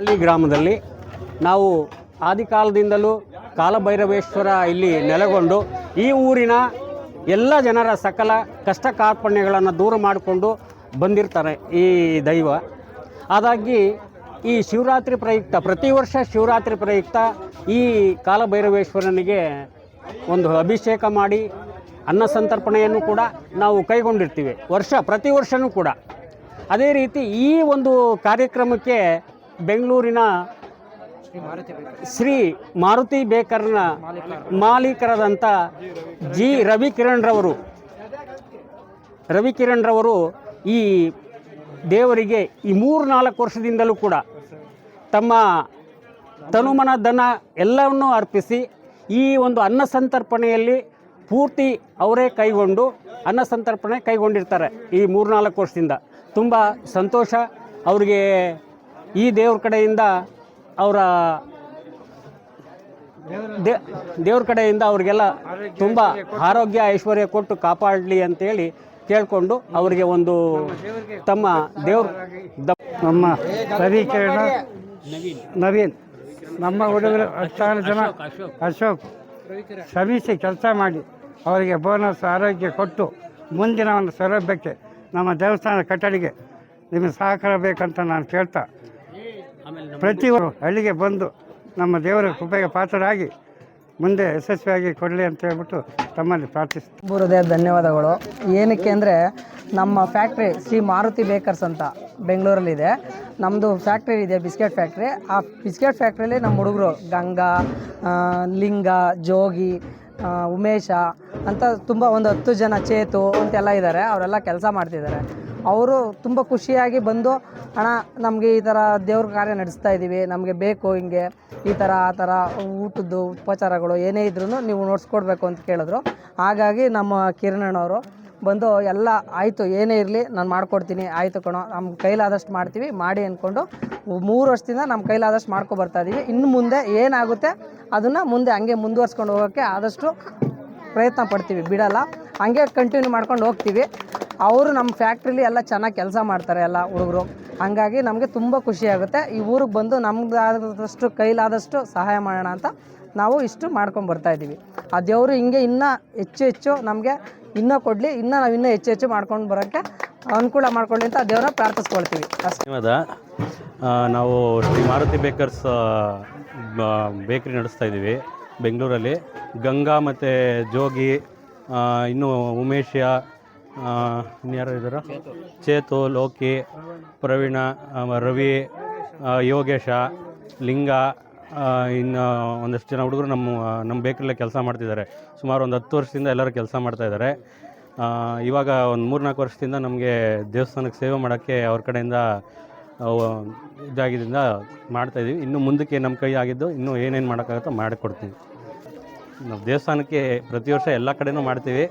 ಹಳ್ಳಿ ಗ್ರಾಮದಲ್ಲಿ ನಾವು ಆದಿಕಾಲದಿಂದಲೂ ಕಾಲಭೈರವೇಶ್ವರ ಇಲ್ಲಿ ನೆಲೆಗೊಂಡು ಈ ಊರಿನ ಎಲ್ಲ ಜನರ ಸಕಲ ಕಷ್ಟ ಕಾರ್ಪಣ್ಯಗಳನ್ನು ದೂರ ಮಾಡಿಕೊಂಡು ಬಂದಿರ್ತಾರೆ ಈ ದೈವ. ಹಾಗಾಗಿ ಈ ಶಿವರಾತ್ರಿ ಪ್ರಯುಕ್ತ, ಪ್ರತಿ ವರ್ಷ ಶಿವರಾತ್ರಿ ಪ್ರಯುಕ್ತ ಈ ಕಾಲಭೈರವೇಶ್ವರನಿಗೆ ಒಂದು ಅಭಿಷೇಕ ಮಾಡಿ, ಅನ್ನ ಸಂತರ್ಪಣೆಯನ್ನು ಕೂಡ ನಾವು ಕೈಗೊಂಡಿರ್ತೀವಿ, ವರ್ಷ ಪ್ರತಿ ವರ್ಷವೂ ಕೂಡ. ಅದೇ ರೀತಿ ಈ ಒಂದು ಕಾರ್ಯಕ್ರಮಕ್ಕೆ ಬೆಂಗಳೂರಿನ ಶ್ರೀ ಮಾರುತಿ ಬೇಕರ್ನ ಮಾಲೀಕರಾದಂಥ ಜಿ. ರವಿಕಿರಣ್ರವರು. ರವಿಕಿರಣ್ರವರು ಈ ದೇವರಿಗೆ ಈ ಮೂರು ನಾಲ್ಕು ವರ್ಷದಿಂದಲೂ ಕೂಡ ತಮ್ಮ ತನುಮನ ಧನ ಎಲ್ಲವನ್ನೂ ಅರ್ಪಿಸಿ ಈ ಒಂದು ಅನ್ನ ಸಂತರ್ಪಣೆಯಲ್ಲಿ ಪೂರ್ತಿ ಅವರೇ ಕೈಗೊಂಡು ಅನ್ನ ಸಂತರ್ಪಣೆ ಕೈಗೊಂಡಿರ್ತಾರೆ ಈ ಮೂರ್ನಾಲ್ಕು ವರ್ಷದಿಂದ. ತುಂಬ ಸಂತೋಷ. ಅವರಿಗೆ ಈ ದೇವ್ರ ಕಡೆಯಿಂದ ಅವರ ದೇ, ದೇವ್ರ ಕಡೆಯಿಂದ ಅವ್ರಿಗೆಲ್ಲ ತುಂಬ ಆರೋಗ್ಯ, ಐಶ್ವರ್ಯ ಕೊಟ್ಟು ಕಾಪಾಡಲಿ ಅಂತೇಳಿ ಕೇಳಿಕೊಂಡು ಅವರಿಗೆ ಒಂದು ತಮ್ಮ ದೇವ್ರ ನಮ್ಮ ನವೀಕರಣ ನವೀನ್, ನಮ್ಮ ಹುಡುಗರು ಅಷ್ಟಾರು ಜನ ಅಶೋಕ್ ಶ್ರಮಿಸಿ ಕೆಲಸ ಮಾಡಿ ಅವರಿಗೆ ಬೋನಸ್ ಆರೋಗ್ಯ ಕೊಟ್ಟು ಮುಂದಿನ ಒಂದು ಸೌಲಭ್ಯಕ್ಕೆ ನಮ್ಮ ದೇವಸ್ಥಾನ ಕಟ್ಟಡಿಗೆ ನಿಮಗೆ ಸಹಕಾರ ಬೇಕಂತ ನಾನು ಕೇಳ್ತಾ ಪ್ರತಿಯೊಬ್ಬರು ಹಳ್ಳಿಗೆ ಬಂದು ನಮ್ಮ ದೇವರ ಕೃಪೆಗೆ ಪಾತ್ರರಾಗಿ ಮುಂದೆ ಯಶಸ್ವಿಯಾಗಿ ಕೊಡಲಿ ಅಂತ ಹೇಳ್ಬಿಟ್ಟು ತಮ್ಮಲ್ಲಿ ಪ್ರಾರ್ಥಿಸ್ತೀನಿ. ಹೃದಯ ಧನ್ಯವಾದಗಳು. ಏನಕ್ಕೆ ಅಂದರೆ ನಮ್ಮ ಫ್ಯಾಕ್ಟ್ರಿ ಶ್ರೀ ಮಾರುತಿ ಬೇಕರ್ಸ್ ಅಂತ ಬೆಂಗಳೂರಲ್ಲಿದೆ ನಮ್ಮದು ಫ್ಯಾಕ್ಟ್ರಿ ಇದೆ ಬಿಸ್ಕೆಟ್ ಫ್ಯಾಕ್ಟ್ರಿ. ಆ ಬಿಸ್ಕೆಟ್ ಫ್ಯಾಕ್ಟ್ರಿಯಲ್ಲಿ ನಮ್ಮ ಹುಡುಗರು ಗಂಗಾ ಲಿಂಗ ಜೋಗಿ ಉಮೇಶ ಅಂತ ತುಂಬ ಒಂದು ಹತ್ತು ಜನ ಚೇತು ಅಂತೆಲ್ಲ ಇದ್ದಾರೆ. ಅವರೆಲ್ಲ ಕೆಲಸ ಮಾಡ್ತಿದ್ದಾರೆ. ಅವರು ತುಂಬ ಖುಷಿಯಾಗಿ ಬಂದು, ಅಣ್ಣ, ನಮಗೆ ಈ ಥರ ದೇವ್ರ ಕಾರ್ಯ ನಡೆಸ್ತಾ ಇದ್ದೀವಿ ನಮಗೆ ಬೇಕು ಹಿಂಗೆ, ಈ ಥರ ಆ ಥರ ಊಟದ್ದು, ಉಪಚಾರಗಳು ಏನೇ ಇದ್ರೂ ನೀವು ನೋಡಿಸ್ಕೊಡ್ಬೇಕು ಅಂತ ಕೇಳಿದ್ರು. ಹಾಗಾಗಿ ನಮ್ಮ ಕಿರಣಣ್ಣವರು ಬಂದು, ಎಲ್ಲ ಆಯಿತು, ಏನೇ ಇರಲಿ, ನಾನು ಮಾಡ್ಕೊಡ್ತೀನಿ, ಆಯಿತು ಕಣೋ ನಮ್ಮ ಕೈಲಾದಷ್ಟು ಮಾಡ್ತೀವಿ, ಮಾಡಿ ಅಂದ್ಕೊಂಡು ಮೂರು ವರ್ಷದಿಂದ ನಮ್ಮ ಕೈಲಾದಷ್ಟು ಮಾಡ್ಕೊ ಬರ್ತಾ ಇದ್ದೀವಿ ಇನ್ನು ಮುಂದೆ ಏನಾಗುತ್ತೆ, ಅದನ್ನು ಮುಂದೆ ಹಂಗೆ ಮುಂದುವರ್ಸ್ಕೊಂಡು ಹೋಗೋಕ್ಕೆ ಆದಷ್ಟು ಪ್ರಯತ್ನ ಪಡ್ತೀವಿ, ಬಿಡಲ್ಲ. ಹಂಗೆ ಕಂಟಿನ್ಯೂ ಮಾಡ್ಕೊಂಡು ಹೋಗ್ತೀವಿ. ಅವರು ನಮ್ಮ ಫ್ಯಾಕ್ಟ್ರಿಲಿ ಎಲ್ಲ ಚೆನ್ನಾಗಿ ಕೆಲಸ ಮಾಡ್ತಾರೆ ಎಲ್ಲ ಹುಡುಗರು. ಹಂಗಾಗಿ ನಮಗೆ ತುಂಬ ಖುಷಿ ಆಗುತ್ತೆ. ಈ ಊರಿಗೆ ಬಂದು ನಮ್ದಾದಷ್ಟು ಕೈಲಾದಷ್ಟು ಸಹಾಯ ಮಾಡೋಣ ಅಂತ ನಾವು ಇಷ್ಟು ಮಾಡ್ಕೊಂಡು ಬರ್ತಾ ಇದ್ದೀವಿ. ಆ ದೇವರು ಹಿಂಗೆ ಇನ್ನೂ ಹೆಚ್ಚು ಹೆಚ್ಚು ನಮಗೆ ಇನ್ನೂ ಕೊಡಲಿ, ಇನ್ನೂ ನಾವು ಇನ್ನೂ ಹೆಚ್ಚು ಹೆಚ್ಚು ಮಾಡ್ಕೊಂಡು ಬರೋಕ್ಕೆ ಅನುಕೂಲ ಮಾಡ್ಕೊಳ್ಳಿ ಅಂತ ಆ ದೇವ್ರನ್ನ ಪ್ರಾರ್ಥಿಸ್ಕೊಳ್ತೀವಿ. ಧನ್ಯವಾದ. ನಾವು ಶ್ರೀ ಮಾರುತಿ ಬೇಕರ್ಸ್ ಬೇಕ್ರಿ ನಡೆಸ್ತಾ ಇದ್ದೀವಿ ಬೆಂಗಳೂರಲ್ಲಿ. ಗಂಗಾ ಮತ್ತು ಜೋಗಿ ಇನ್ನು ಉಮೇಶ ಇನ್ಯಾರು ಇದ್ದಾರೆ ಚೇತು, ಲೋಕಿ, ಪ್ರವೀಣ ರವಿ ಯೋಗೇಶ, ಲಿಂಗ ಇನ್ನು ಒಂದಷ್ಟು ಜನ ಹುಡುಗರು ನಮ್ಮ ನಮ್ಮ ಬೇಕರಿಲ್ಲೇ ಕೆಲಸ ಮಾಡ್ತಿದ್ದಾರೆ. ಸುಮಾರು ಒಂದು ಹತ್ತು ವರ್ಷದಿಂದ ಎಲ್ಲರೂ ಕೆಲಸ ಮಾಡ್ತಾಯಿದ್ದಾರೆ ಇವಾಗ ಒಂದು ಮೂರ್ನಾಲ್ಕು ವರ್ಷದಿಂದ ನಮಗೆ ದೇವಸ್ಥಾನಕ್ಕೆ ಸೇವೆ ಮಾಡೋಕ್ಕೆ ಅವ್ರ ಕಡೆಯಿಂದ ಇದಾಗಿದ್ದರಿಂದ ಮಾಡ್ತಾಯಿದ್ದೀವಿ ಇನ್ನು ಮುಂದಕ್ಕೆ ನಮ್ಮ ಕೈ ಆಗಿದ್ದು ಇನ್ನೂ ಏನೇನು ಮಾಡೋಕ್ಕಾಗುತ್ತೋ ಮಾಡಿಕೊಡ್ತೀವಿ. ನಾವು ದೇವಸ್ಥಾನಕ್ಕೆ ಪ್ರತಿ ವರ್ಷ ಎಲ್ಲ ಕಡೆಯೂ ಮಾಡ್ತೀವಿ.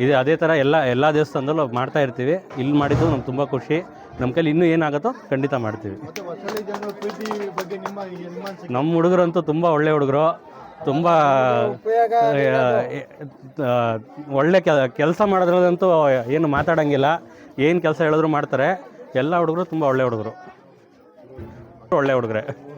ಇದು ಅದೇ ಥರ ಎಲ್ಲ ಎಲ್ಲ ದೇವಸ್ಥಾನದಲ್ಲೂ ಮಾಡ್ತಾ ಇರ್ತೀವಿ. ಇಲ್ಲಿ ಮಾಡಿದ್ದು ನಮ್ಗೆ ತುಂಬ ಖುಷಿ. ನಮ್ಮ ಕೈಲಿ ಇನ್ನೂ ಏನಾಗುತ್ತೋ ಖಂಡಿತ ಮಾಡ್ತೀವಿ. ನಮ್ಮ ಹುಡುಗರಂತೂ ತುಂಬ ಒಳ್ಳೆ ಹುಡುಗರು. ತುಂಬ ಒಳ್ಳೆ ಕೆಲಸ ಮಾಡಿದ್ರಂತೂ ಏನು ಮಾತಾಡೋಂಗಿಲ್ಲ. ಏನು ಕೆಲಸ ಹೇಳಿದ್ರು ಮಾಡ್ತಾರೆ. ಎಲ್ಲ ಹುಡುಗರು ತುಂಬ ಒಳ್ಳೆ ಹುಡುಗರು. ಒಳ್ಳೆ ಹುಡುಗರೆ.